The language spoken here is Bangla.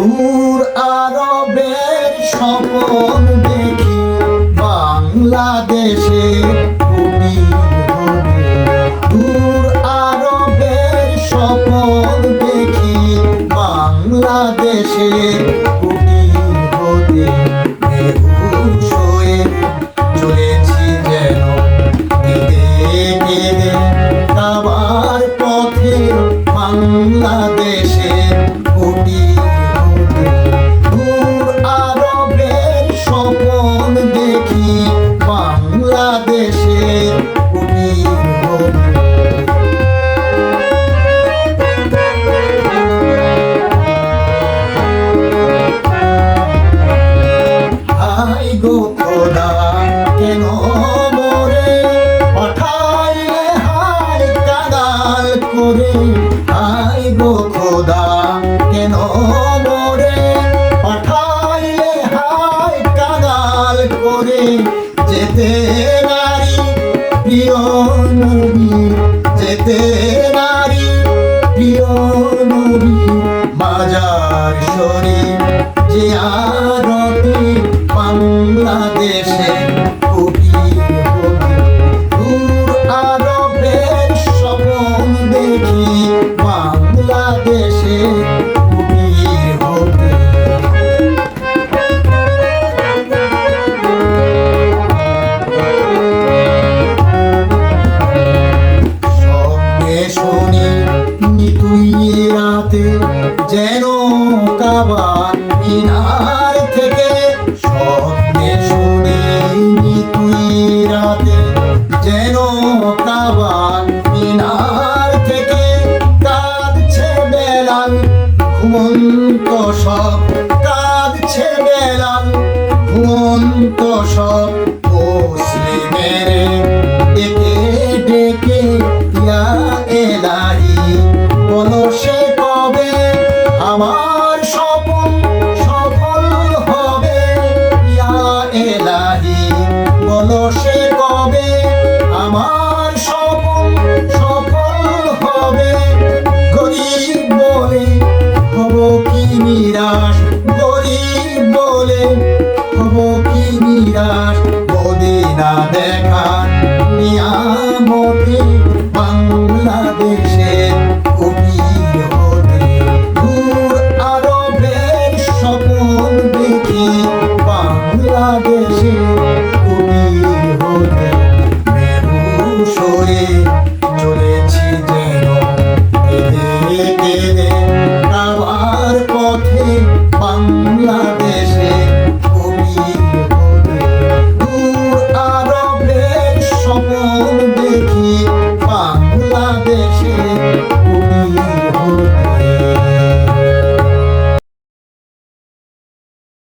দূর আরবের স্বপন দেখি বাংলাদেশে হবে দূর আরবের স্বপন দেখি বাংলাদেশে করে হাই গো খোদা। কেন মোরে? পাঠাইলে হাই কাদাল করে যেতে নারী, প্রিয় নবী, যেতে নারী, প্রিয় নবী মাজার শরীর জিয়ারতে বাংলাদেশে স্বপন বাংলাদেশে যেন কাবার মিনার বেলাল, ঘুমন্ত সব কাঁদছে বেলাল। ঘুমন্ত সব মুসলিমের ইয়া কবে আমার স্বপ্ন সফল হবে? ইয়া এলাহি, বলো সে কবে আমার নিরাশ মদিনা দেখার নিয়ামতে বাংলাদেশে বাংলাদেশে তুমি হতে মেরু সরে